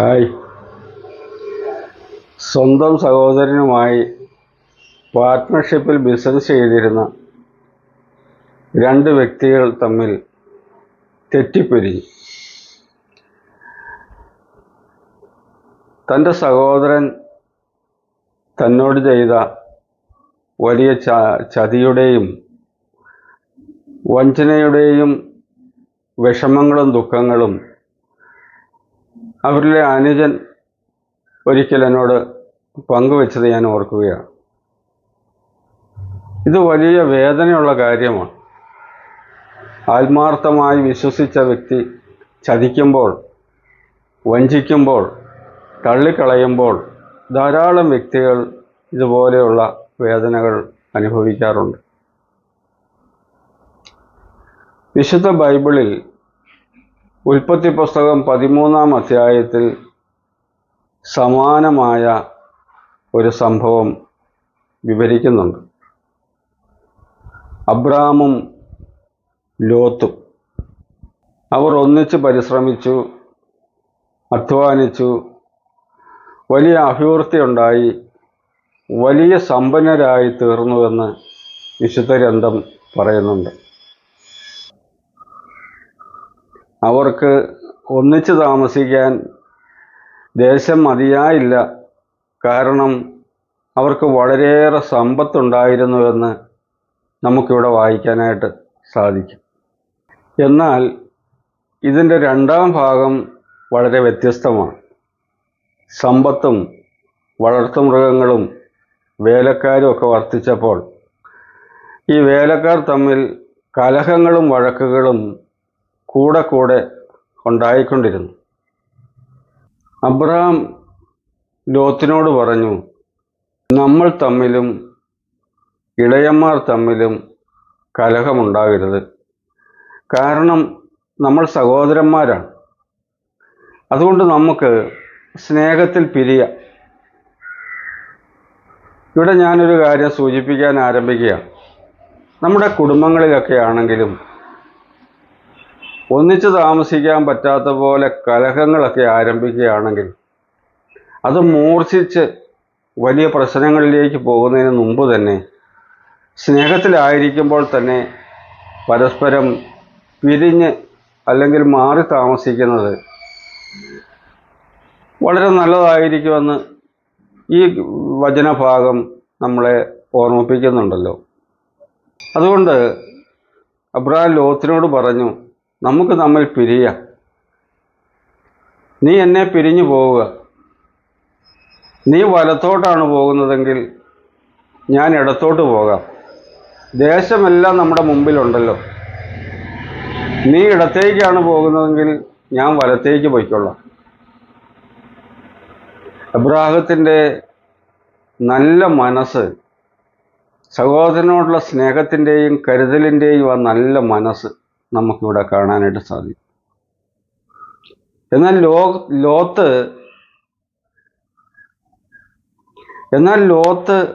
Hi. സ്വന്തം സഹോദരനുമായി പാർട്ട്ണർഷിപ്പിൽ business ചെയ്തിരുന്ന രണ്ട് വ്യക്തികൾ തമ്മിൽ തെറ്റിപ്പിരിഞ്ഞു തന്റെ സഹോദരൻ തന്നോട് ചെയ്ത വലിയ ച ചതിയുടെയും വഞ്ചനയുടെയും വിഷമങ്ങളും ദുഃഖങ്ങളും അവരിലെ അനുജൻ ഒരിക്കൽ എന്നോട് പങ്കുവെച്ചത് ഞാൻ ഓർക്കുകയാണ്. ഇത് വലിയ വേദനയുള്ള കാര്യമാണ്. ആത്മാർത്ഥമായി വിശ്വസിച്ച വ്യക്തി ചതിക്കുമ്പോൾ വഞ്ചിക്കുമ്പോൾ തള്ളിക്കളയുമ്പോൾ ധാരാളം വ്യക്തികൾ ഇതുപോലെയുള്ള വേദനകൾ അനുഭവിക്കാറുണ്ട്. വിശുദ്ധ ബൈബിളിൽ ഉൽപ്പത്തി പുസ്തകം പതിമൂന്നാം അധ്യായത്തിൽ സമാനമായ ഒരു സംഭവം വിവരിക്കുന്നുണ്ട്. അബ്രാമും ലോത്തും അവർ ഒന്നിച്ച് പരിശ്രമിച്ചു അധ്വാനിച്ചു. വലിയ അഭിവൃദ്ധിയുണ്ടായി വലിയ സമ്പന്നരായി തീർന്നുവെന്ന് വിശുദ്ധ ഗ്രന്ഥം പറയുന്നുണ്ട്. അവർക്ക് ഒന്നിച്ച് താമസിക്കാൻ ദേശം മതിയായില്ല. കാരണം അവർക്ക് വളരെയേറെ സമ്പത്തുണ്ടായിരുന്നുവെന്ന് നമുക്കിവിടെ വായിക്കാനായിട്ട് സാധിക്കും. എന്നാൽ ഇതിന്റെ രണ്ടാം ഭാഗം വളരെ വ്യത്യസ്തമാണ്. സമ്പത്തും വളർത്തുമൃഗങ്ങളും വേലക്കാരും ഒക്കെ വർദ്ധിച്ചപ്പോൾ ഈ വേലക്കാർ തമ്മിൽ കലഹങ്ങളും വഴക്കുകളും കൂടെ കൂടെ ഉണ്ടായിക്കൊണ്ടിരുന്നു. അബ്രഹാം ലോത്തിനോട് പറഞ്ഞു നമ്മൾ തമ്മിലും ഇളയന്മാർ തമ്മിലും കലഹമുണ്ടാകരുത്. കാരണം നമ്മൾ സഹോദരന്മാരാണ്. അതുകൊണ്ട് നമുക്ക് സ്നേഹത്തിൽ പിരിയ. ഇവിടെ ഞാനൊരു കാര്യം സൂചിപ്പിക്കാൻ ആരംഭിക്കുകയാണ്. നമ്മുടെ കുടുംബങ്ങളിലൊക്കെ ആണെങ്കിലും ഒന്നിച്ച് താമസിക്കാൻ പറ്റാത്ത പോലെ കലഹങ്ങളൊക്കെ ആരംഭിക്കുകയാണെങ്കിൽ അത് മൂർച്ഛിച്ച് വലിയ പ്രശ്നങ്ങളിലേക്ക് പോകുന്നതിന് മുമ്പ് തന്നെ സ്നേഹത്തിലായിരിക്കുമ്പോൾ തന്നെ പരസ്പരം പിരിഞ്ഞ് അല്ലെങ്കിൽ മാറി താമസിക്കുന്നത് വളരെ നല്ലതായിരിക്കുമെന്ന് ഈ വചനഭാഗം നമ്മളെ ഓർമ്മിപ്പിക്കുന്നുണ്ടല്ലോ. അതുകൊണ്ട് അബ്രഹാം ലോത്തിനോട് പറഞ്ഞു നമുക്ക് തമ്മിൽ പിരിയാം. നീ എന്നെ പിരിഞ്ഞു പോവുക. നീ വലത്തോട്ടാണ് പോകുന്നതെങ്കിൽ ഞാൻ ഇടത്തോട്ട് പോകാം. ദേശമെല്ലാം നമ്മുടെ മുമ്പിലുണ്ടല്ലോ. നീ ഇടത്തേക്കാണ് പോകുന്നതെങ്കിൽ ഞാൻ വലത്തേക്ക് പോയിക്കൊള്ളാം. അബ്രാഹത്തിന്റെ നല്ല മനസ്സ് സഹോദരനോടുള്ള സ്നേഹത്തിന്റെയും കരുതലിന്റെയും ആ നല്ല മനസ്സ് നമുക്കിവിടെ കാണാനായിട്ട് സാധിക്കും. എന്നാൽ ലോ ലോത്ത് എന്നാൽ ലോത്ത്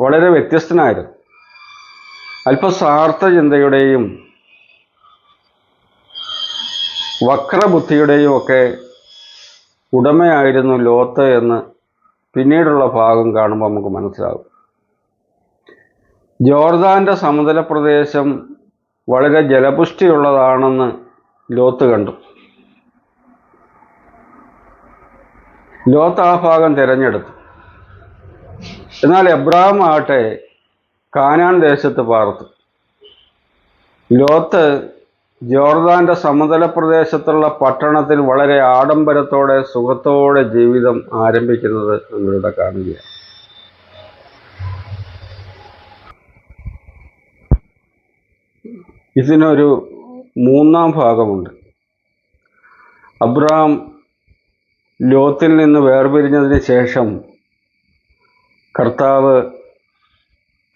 വളരെ വ്യത്യസ്തനായിരുന്നു. അല്പസ്വാർത്ഥ ചിന്തയുടെയും വക്രബുദ്ധിയുടെയും ഒക്കെ ഉടമയായിരുന്നു ലോത്ത് എന്ന് പിന്നീടുള്ള ഭാഗം കാണുമ്പോൾ നമുക്ക് മനസ്സിലാകും. ജോർദാന്റെ സമതല പ്രദേശം വളരെ ജലപുഷ്ടിയുള്ളതാണെന്ന് ലോത്ത് കണ്ടു. ലോത്ത് ആ ഭാഗം തിരഞ്ഞെടുത്തു. എന്നാൽ എബ്രാഹിം ആട്ടെ കാനാൻ ദേശത്ത് പാർത്തു. ലോത്ത് ജോർദാന്റെ സമതല പ്രദേശത്തുള്ള പട്ടണത്തിൽ വളരെ ആഡംബരത്തോടെ സുഖത്തോടെ ജീവിതം ആരംഭിക്കുന്നത് നമ്മളിവിടെ കാണുകയാണ്. ഇതിനൊരു മൂന്നാം ഭാഗമുണ്ട്. അബ്രഹാം ലോത്തിൽ നിന്ന് വേർപിരിഞ്ഞതിന് ശേഷം കർത്താവ്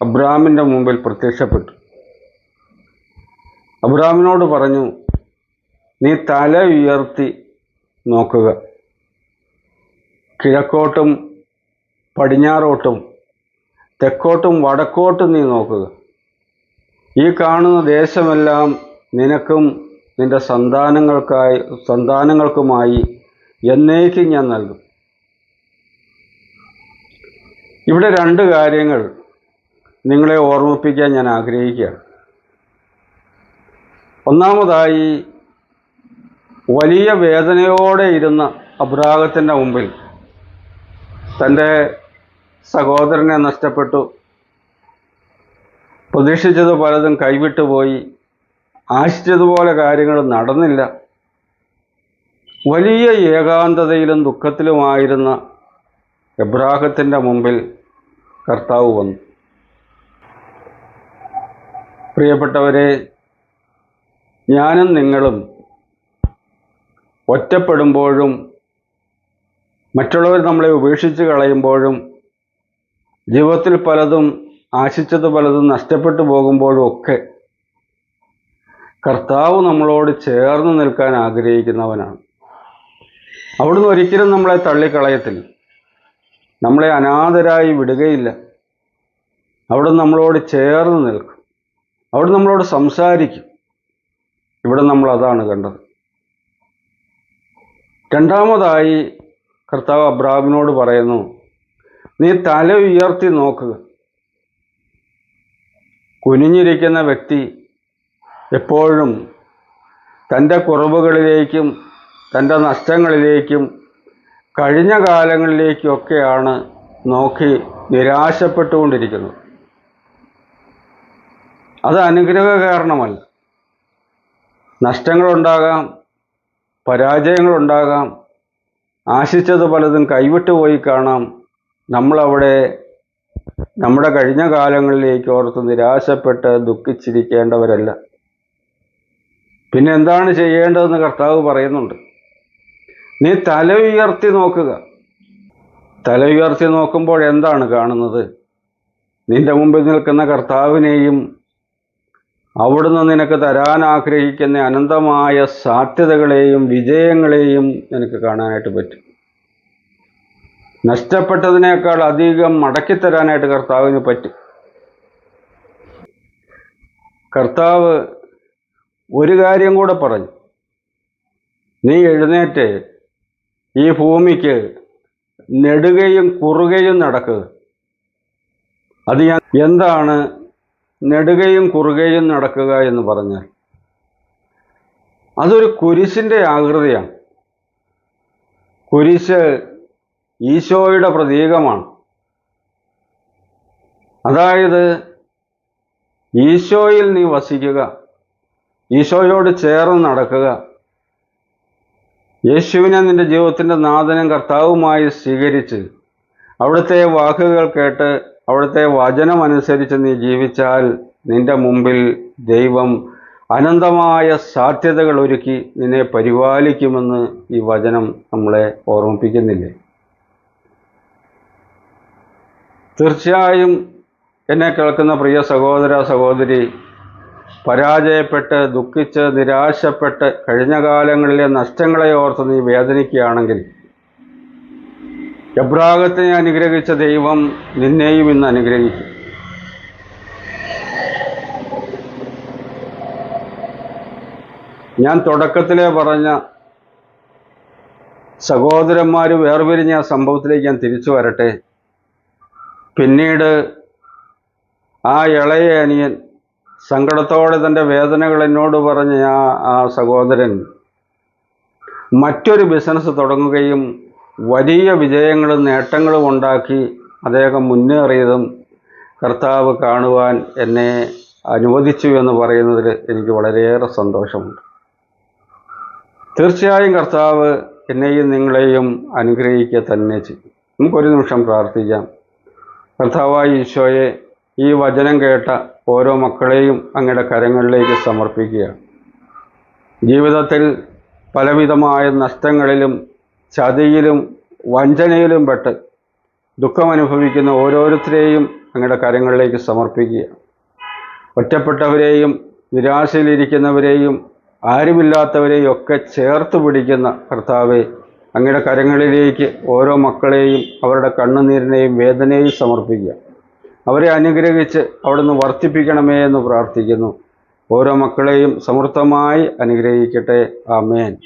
അബ്രാമിന്റെ മുമ്പിൽ പ്രത്യക്ഷപ്പെട്ടു. അബ്രാമിനോട് പറഞ്ഞു നീ തല ഉയർത്തി നോക്കുക. കിഴക്കോട്ടും പടിഞ്ഞാറോട്ടും തെക്കോട്ടും വടക്കോട്ടും നീ നോക്കുക. ഈ കാണുന്ന ദേശമെല്ലാം നിനക്കും നിന്റെ സന്താനങ്ങൾക്കായി സന്താനങ്ങൾക്കുമായി എന്നേക്കും ഞാൻ നൽകും. ഇവിടെ രണ്ട് കാര്യങ്ങൾ നിങ്ങളെ ഓർമ്മിപ്പിക്കാൻ ഞാൻ ആഗ്രഹിക്കുകയാണ്. ഒന്നാമതായി വലിയ വേദനയോടെ ഇരുന്ന അബ്രാഹത്തിന്റെ മുമ്പിൽ തന്റെ സഹോദരനെ നഷ്ടപ്പെട്ടു. പ്രതീക്ഷിച്ചത് പലതും കൈവിട്ടു പോയി. ആശിച്ചതുപോലെ കാര്യങ്ങൾ നടന്നില്ല. വലിയ ഏകാന്തതയിലും ദുഃഖത്തിലുമായിരുന്ന എബ്രാഹത്തിന്റെ മുമ്പിൽ കർത്താവ് വന്നു. പ്രിയപ്പെട്ടവരെ ഞാനും നിങ്ങളും ഒറ്റപ്പെടുമ്പോഴും മറ്റുള്ളവർ നമ്മളെ ഉപേക്ഷിച്ച് കളയുമ്പോഴും ജീവിതത്തിൽ പലതും ആശിച്ചത് പലതും നഷ്ടപ്പെട്ടു പോകുമ്പോഴൊക്കെ കർത്താവ് നമ്മളോട് ചേർന്ന് നിൽക്കാൻ ആഗ്രഹിക്കുന്നവനാണ്. അവിടുന്ന് ഒരിക്കലും നമ്മളെ തള്ളിക്കളയത്തില്ല. നമ്മളെ അനാഥരായി വിടുകയില്ല. അവിടെ നമ്മളോട് ചേർന്ന് നിൽക്കും. അവിടെ നമ്മളോട് സംസാരിക്കും. ഇവിടെ നമ്മൾ അതാണ് കണ്ടത്. രണ്ടാമതായി കർത്താവ് അബ്രാമിനോട് പറയുന്നു നീ തല ഉയർത്തി നോക്കുക. കുനിഞ്ഞിരിക്കുന്ന വ്യക്തി എപ്പോഴും തന്റെ കുറവുകളിലേക്കും തന്റെ നഷ്ടങ്ങളിലേക്കും കഴിഞ്ഞ കാലങ്ങളിലേക്കൊക്കെയാണ് നോക്കി നിരാശപ്പെട്ടുകൊണ്ടിരിക്കുന്നത്. അത് അനുഗ്രഹ കാരണമല്ല. നഷ്ടങ്ങളുണ്ടാകാം പരാജയങ്ങളുണ്ടാകാം ആശിച്ചത് പലതും കൈവിട്ടുപോയി കാണാം. നമ്മളവിടെ നമ്മുടെ കഴിഞ്ഞ കാലങ്ങളിലേക്ക് ഓർത്ത് നിരാശപ്പെട്ട് ദുഃഖിച്ചിരിക്കേണ്ടവരല്ല. പിന്നെ എന്താണ് ചെയ്യേണ്ടതെന്ന് കർത്താവ് പറയുന്നുണ്ട്. നീ തല ഉയർത്തി നോക്കുക. തല ഉയർത്തി നോക്കുമ്പോൾ എന്താണ് കാണുന്നത്? നിന്റെ മുമ്പിൽ നിൽക്കുന്ന കർത്താവിനെയും അവിടുന്ന് നിനക്ക് തരാൻ ആഗ്രഹിക്കുന്ന അനന്തമായ സാധ്യതകളെയും വിജയങ്ങളെയും നിനക്ക് കാണാനായിട്ട് പറ്റും. നഷ്ടപ്പെട്ടതിനേക്കാൾ അധികം മടക്കിത്തരാനായിട്ട് കർത്താവിന് പറ്റും. കർത്താവ് ഒരു കാര്യം കൂടെ പറഞ്ഞു. നീ എഴുന്നേറ്റ് ഈ ഭൂമിക്ക് നെടുകയും കുറുകയും നടക്കുക അത് ഞാൻ എന്താണ് നെടുകയും കുറുകയും നടക്കുക എന്ന് പറഞ്ഞാൽ അതൊരു കുരിശിന്റെ ആകൃതിയാണ്. കുരിശ് ഈശോയുടെ പ്രതീകമാണ്. അതായത് ഈശോയിൽ നീ വസിക്കുക ഈശോയോട് ചേർന്ന് നടക്കുക യേശുവിനെ നിന്റെ ജീവിതത്തിന്റെ നാഥനും കർത്താവുമായി സ്വീകരിച്ച് അവിടുത്തെ വാക്കുകൾ കേട്ട് അവിടുത്തെ വചനമനുസരിച്ച് നീ ജീവിച്ചാൽ നിന്റെ മുമ്പിൽ ദൈവം അനന്തമായ സാധ്യതകൾ ഒരുക്കി നിന്നെ പരിപാലിക്കുമെന്ന് ഈ വചനം നമ്മളെ ഓർമ്മിപ്പിക്കുന്നില്ലേ? തീർച്ചയായും എന്നെ കേൾക്കുന്ന പ്രിയ സഹോദര സഹോദരി പരാജയപ്പെട്ട് ദുഃഖിച്ച് നിരാശപ്പെട്ട് കഴിഞ്ഞ കാലങ്ങളിലെ നഷ്ടങ്ങളെ ഓർത്ത് നീ വേദനിക്കുകയാണെങ്കിൽ എബ്രാഹത്തിനെ അനുഗ്രഹിച്ച ദൈവം നിന്നെയും ഇന്ന് അനുഗ്രഹിക്കും. ഞാൻ തുടക്കത്തിലേ പറഞ്ഞ സഹോദരന്മാർ വേർപിരിഞ്ഞ സംഭവത്തിലേക്ക് ഞാൻ തിരിച്ചു വരട്ടെ. പിന്നീട് ആ ഇളയ അനിയൻ സങ്കടത്തോടെ തന്റെ വേദനകൾ എന്നോട് പറഞ്ഞ ആ ആ സഹോദരൻ മറ്റൊരു ബിസിനസ് തുടങ്ങുകയും വലിയ വിജയങ്ങളും നേട്ടങ്ങളും ഉണ്ടാക്കി അദ്ദേഹം മുന്നേറിയതും കർത്താവ് കാണുവാൻ എന്നെ അനുവദിച്ചു എന്ന് പറയുന്നതിൽ എനിക്ക് വളരെയേറെ സന്തോഷമുണ്ട്. തീർച്ചയായും കർത്താവ് എന്നെയും നിങ്ങളെയും അനുഗ്രഹിക്കുക തന്നെ ചെയ്യും. നമുക്കൊരു നിമിഷം പ്രാർത്ഥിക്കാം. കർത്താവായ ഈശോയെ ഈ വചനം കേട്ട ഓരോ മക്കളെയും അങ്ങയുടെ കരങ്ങളിലേക്ക് സമർപ്പിക്കുകയാണ് ജീവിതത്തിൽ പലവിധമായ നഷ്ടങ്ങളിലും ചതിയിലും വഞ്ചനയിലും പെട്ട് ദുഃഖമനുഭവിക്കുന്ന ഓരോരുത്തരെയും അങ്ങയുടെ കരങ്ങളിലേക്ക് സമർപ്പിക്കുക. ഒറ്റപ്പെട്ടവരെയും നിരാശയിലിരിക്കുന്നവരെയും ആരുമില്ലാത്തവരെയും ഒക്കെ ചേർത്ത് പിടിക്കുന്ന കർത്താവെ അങ്ങയുടെ കരങ്ങളിലേക്ക് ഓരോ മക്കളെയും അവരുടെ കണ്ണുനീരിനെയും വേദനയും സമർപ്പിക്കുക. അവരെ അനുഗ്രഹിച്ച് അവിടുന്ന് വർദ്ധിപ്പിക്കണമേ എന്ന് പ്രാർത്ഥിക്കുന്നു. ഓരോ മക്കളെയും സമൃദ്ധമായി അനുഗ്രഹിക്കട്ടെ. ആമേൻ.